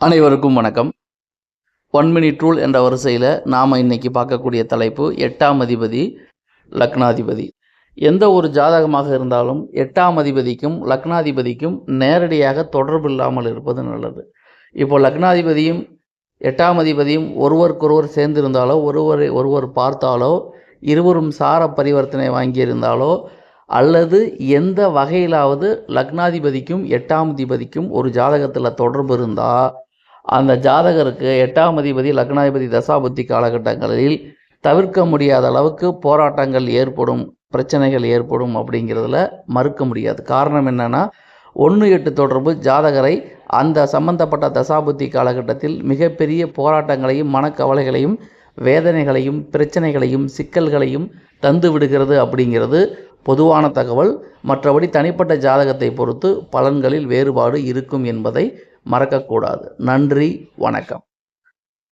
அனைவருக்கும் வணக்கம். One minute rule என்ற வரிசையில் நாம் இன்னைக்கு பார்க்கக்கூடிய தலைப்பு எட்டாம் அதிபதி லக்னாதிபதி. எந்த ஒரு ஜாதகமாக இருந்தாலும் எட்டாம் அதிபதிக்கும் லக்னாதிபதிக்கும் நேரடியாக தொடர்பு இல்லாமல் இருப்பது நல்லது. இப்போ லக்னாதிபதியும் எட்டாம் அதிபதியும் ஒருவருக்கொருவர் சேர்ந்திருந்தாலோ ஒருவரை ஒருவர் பார்த்தாலோ இருவரும் சார பரிவர்த்தனை வாங்கியிருந்தாலோ அல்லது எந்த வகையிலாவது லக்னாதிபதிக்கும் எட்டாம் அதிபதிக்கும் ஒரு ஜாதகத்தில் தொடர்பு இருந்தால் அந்த ஜாதகருக்கு எட்டாம் அதிபதி லக்னாதிபதி தசாபுத்தி காலகட்டங்களில் தவிர்க்க முடியாத அளவுக்கு போராட்டங்கள் ஏற்படும் பிரச்சனைகள் ஏற்படும் அப்படிங்கிறதுல மறுக்க முடியாது. காரணம் என்னென்னா ஒன்று எட்டு தொடர்பு ஜாதகரை அந்த சம்பந்தப்பட்ட தசாபுத்தி காலகட்டத்தில் மிகப்பெரிய போராட்டங்களையும் மனக்கவலைகளையும் வேதனைகளையும் பிரச்சனைகளையும் சிக்கல்களையும் தந்து விடுகிறது அப்படிங்கிறது பொதுவான தகவல். மற்றபடி தனிப்பட்ட ஜாதகத்தை பொறுத்து பலன்களில் வேறுபாடு இருக்கும் என்பதை மறக்கக்கூடாது. நன்றி வணக்கம்.